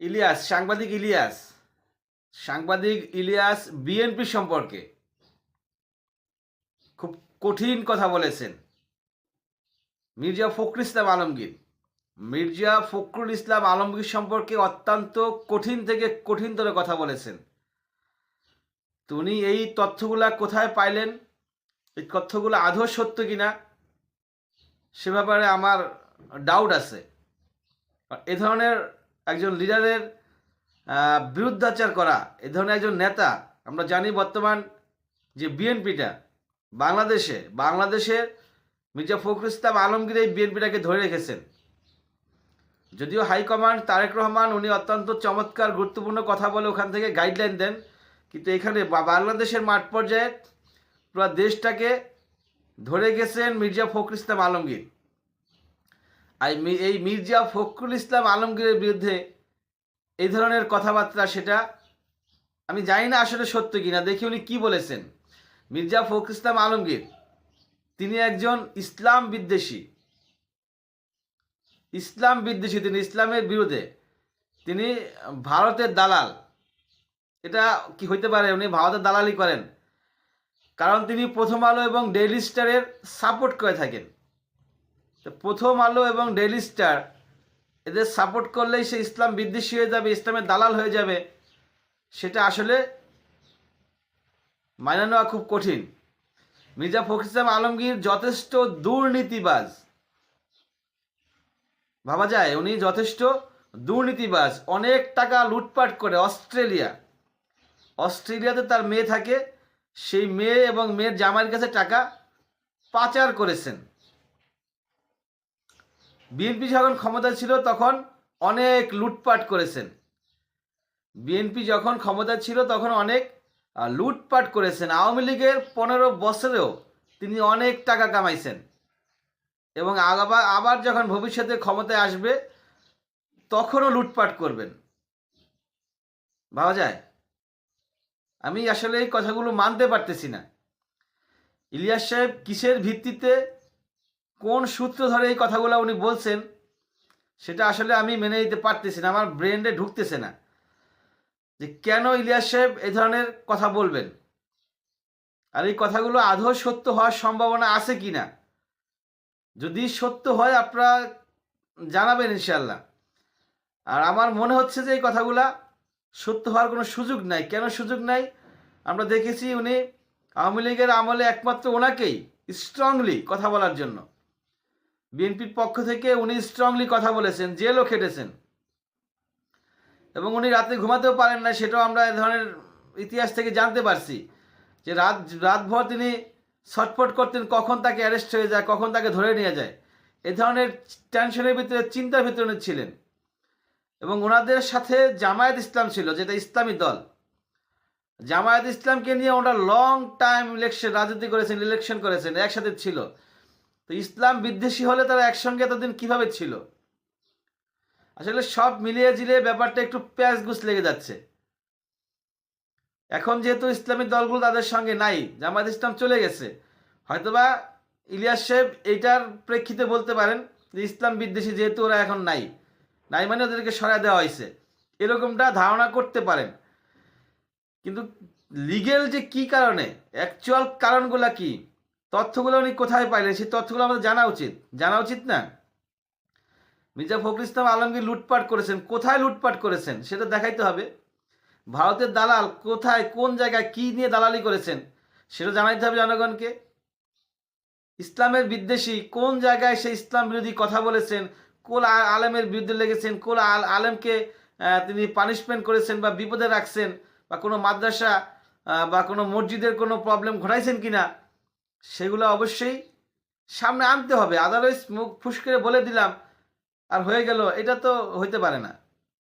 ইলিয়াস, সাংবাদিক ইলিয়াস। সাংবাদিক ইলিয়াস, বিএনপি সম্পর্কে। খুব কঠিন কথা বলেছেন। মির্জা ফখরুল ইসলাম আলমগীর। মির্জা ফখরুল ইসলাম আলমগীর সম্পর্কে অত্যন্ত কঠিন থেকে কঠিনতর কথা বলেছেন। তো উনি এই তথ্যগুলা কোথায় পাইলেন? এই তথ্যগুলো আদৌ সত্য কিনা? সে ব্যাপারে আমার ডাউট আছে। এ ধরনের একজন লিডারের বিরুদ্ধাচার করা, এ ধরনের একজন নেতা, আমরা জানি বর্তমান যে বিএনপিটা, বাংলাদেশে, বাংলাদেশের মির্জা ফখরুল ইসলাম আলমগীর এই বিএনপিটাকে ধরে রেখেছেন। যদিও হাইকমান্ড তারেক রহমান, উনি অত্যন্ত চমৎকার, গুরুত্বপূর্ণ কথা বলে ওখান থেকে গাইডলাইন দেন, কিন্তু এখানে বাংলাদেশের মাঠ পর্যায়ে পুরো দেশটাকে ধরে গেছেন মির্জা ফখরুল ইসলাম আলমগীর। এই মির্জা ফখরুল ইসলাম আলমগীরের বিরুদ্ধে এই ধরনের কথাবার্তা, সেটা আমি জানি না আসলে সত্য কিনা, দেখি উনি কি বলেছেন। মির্জা ফখরুল ইসলাম আলমগীর, তিনি একজন ইসলাম বিদ্বেষী। ইসলাম বিদ্বেষী তিনি, ইসলামের বিরুদ্ধে। তিনি ভারতের দালাল। এটা কি হইতে পারে? উনি ভারতের দালালি করেন। কারণ তিনি প্রথম আলো এবং ডেইলি স্টারের সাপোর্ট করে থাকেন। তো প্রথম আলো এবং ডেইলি স্টার এদের সাপোর্ট করলেই সে ইসলাম বিদ্বেষী হয়ে যাবে, ইসলামের দালাল হয়ে যাবে। সেটা আসলে মানা নেওয়া খুব কঠিন। মির্জা ফখরুল আলমগীর যথেষ্ট দুর্নীতিবাজ। ভাবা যায়, উনি যথেষ্ট দুর্নীতিবাজ। অনেক টাকা লুটপাট করে অস্ট্রেলিয়া। অস্ট্রেলিয়াতে তার মেয়ে থাকে, সেই মেয়ে এবং মেয়ের জামাইয়ের কাছে টাকা পাচার করেছেন। বিএনপি যখন ক্ষমতা ছিল তখন অনেক লুটপাট করেছেন। বিএনপি যখন ক্ষমতা ছিল তখন অনেক লুটপাট করেছেন। আওয়ামী লীগের পনেরো বছরেও তিনি অনেক টাকা কামাইছেন। এবং আবার আবার যখন ভবিষ্যতে ক্ষমতায় আসবে, তখনও লুটপাট করবেন। ভাবা যায়? আমি আসলে এই কথাগুলো মানতে পারতেছি না। ইলিয়াস সাহেব কিসের ভিত্তিতে কোন সূত্র ধরে এই কথাগুলো উনি বলছেন, সেটা আসলে আমি মেনে নিতে পারতেছি না, আমার ব্রেন্ডে ঢুকতেছে না। যে কেন ইলিয়াস সাহেব এই ধরনের কথা বলবেন? আর এই কথাগুলো আদৌ সত্য হওয়ার সম্ভাবনা আছে কি না যদি সত্য হয়, আপনারা জানাবেন ইনশাল্লাহ আর আমার মনে হচ্ছে যে এই কথাগুলা সত্য হওয়ার কোনো সুযোগ নাই। কেন সুযোগ নাই? আমরা দেখেছি উনি আওয়ামী লীগের আমলে একমাত্র ওনাকেই স্ট্রংলি কথা বলার জন্য। বিএনপির পক্ষ থেকে উনি স্ট্রংলি কথা বলেছেন, জেলও খেটেছেন। এবং উনি রাতে ঘুমাতেও পারেন না সেটাও আমরা এ ধরনের ইতিহাস থেকে জানতে পারছি। যে রাত, রাতভর তিনি ছটফট করতেন, কখন তাকে অ্যারেস্ট হয়ে যায়, কখন তাকে ধরে নিয়ে যায়। এ ধরনের টেনশনের ভিতরে, চিন্তার ভিতরে ছিলেন। এবং ওনাদের সাথে জামায়াত ইসলাম ছিল, যেটা ইসলামী দল। জামায়াত ইসলামকে নিয়ে ওনারা লং টাইম ইলেকশন রাজনীতি করেছেন ইলেকশন করেছেন, একসাথে ছিল। তো ইসলাম বিদ্বেষী হলে তারা একসঙ্গে এতদিন কীভাবে ছিল? আসলে সব মিলিয়ে জিলিয়ে ব্যাপারটা একটু প্যাঁচ গুছ লেগে যাচ্ছে। এখন যেহেতু ইসলামী দলগুলো তাদের সঙ্গে নাই, জামায়াত ইসলাম চলে গেছে, হয়তোবা ইলিয়াস সাহেব এইটার প্রেক্ষিতে বলতে পারেন যে ইসলাম বিদ্বেষী যেহেতু ওরা এখন নাই নাই মানে ওদেরকে সরাই দেওয়া হয়েছে। এরকমটা ধারণা করতে পারেন। কিন্তু লিগেল যে কি কারণে? অ্যাকচুয়াল কারণগুলো কি? তথ্যগুলো উনি কোথায় পাইলেন? সেই তথ্যগুলো আমাদের জানা উচিত। জানা উচিত না? মির্জা ফখরুল ইসলাম আলমগীর লুটপাট করেছেন। কোথায় লুটপাট করেছেন? সেটা দেখাইতে হবে। ভারতের দালাল কোথায়, কোন জায়গায় কি নিয়ে দালালি করেছেন, সেটা জানাইতে হবে জনগণকে। ইসলামের বিদ্বেষী, কোন জায়গায় সে ইসলাম বিরোধী কথা বলেছেন, কোন আলেমের বিরুদ্ধে লেগেছেন, কোন আল- আলেমকে তিনি পানিশমেন্ট করেছেন বা বিপদে রাখছেন বা কোনো মাদ্রাসা বা কোনো মসজিদের কোনো প্রবলেম ঘটাইছেন কিনা সেগুলো অবশ্যই সামনে আনতে হবে। আদারওয়াইজ মুখ ফুস করে বলে দিলাম, আর হয়ে গেল। এটা তো হইতে পারে না।